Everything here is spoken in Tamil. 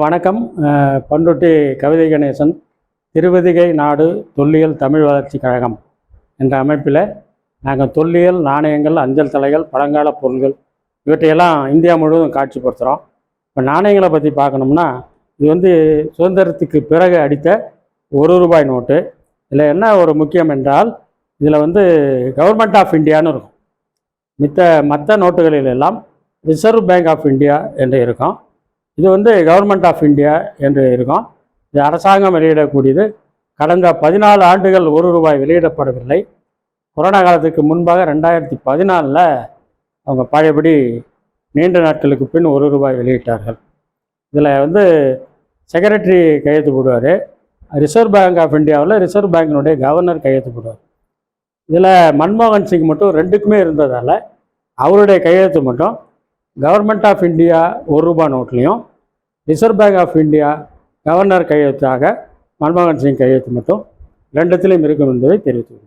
வணக்கம். பண்ருட்டி கவிதை கணேசன் திருவதிகை நாடு தொல்லியல் தமிழ் வளர்ச்சி கழகம் என்ற அமைப்பில் நாங்கள் தொல்லியல் நாணயங்கள் அஞ்சல் தலைகள் பழங்கால பொருள்கள் இவற்றையெல்லாம் இந்தியா முழுவதும் காட்சிப்படுத்துகிறோம் இப்போ நாணயங்களை பற்றி பார்க்கணும்னா இது வந்து சுதந்திரத்துக்கு பிறகு அடித்த ஒரு ரூபாய் நோட்டு. இதில் என்ன ஒரு முக்கியம் என்றால் இதில் வந்து கவர்மெண்ட் ஆஃப் இந்தியான்னு இருக்கும். மித்த மற்ற நோட்டுகளில் எல்லாம் ரிசர்வ் பேங்க் ஆஃப் இந்தியா என்று இருக்கும். இது வந்து கவர்மெண்ட் ஆஃப் இந்தியா என்று இருக்கும். இது அரசாங்கம் வெளியிடக்கூடியது. கடந்த பதினாலு ஆண்டுகள் ஒரு ரூபாய் வெளியிடப்படவில்லை. கொரோனா காலத்துக்கு முன்பாக ரெண்டாயிரத்தி பதினாலில் அவங்க பழையபடி நீண்ட நாட்களுக்கு பின் ஒரு ரூபாய் வெளியிட்டார்கள். இதில் வந்து செக்ரட்டரி கையெழுத்து போடுவார். ரிசர்வ் பேங்க் ஆஃப் இந்தியாவில் ரிசர்வ் பேங்கினுடைய கவர்னர் கையெழுத்து போடுவார். இதில் மன்மோகன் சிங் மட்டும் ரெண்டுக்குமே இருந்ததால் அவருடைய கையெழுத்து மட்டும் கவர்மெண்ட் ஆஃப் இந்தியா ஒரு ரூபாய் நோட்லேயும் reserve bank of India governor கையெழுத்தாக மன்மோகன் சிங் கையெழுத்து மட்டும் ரெண்டுத்திலையும் இருக்கும் என்பதை தெரிவித்துள்ளது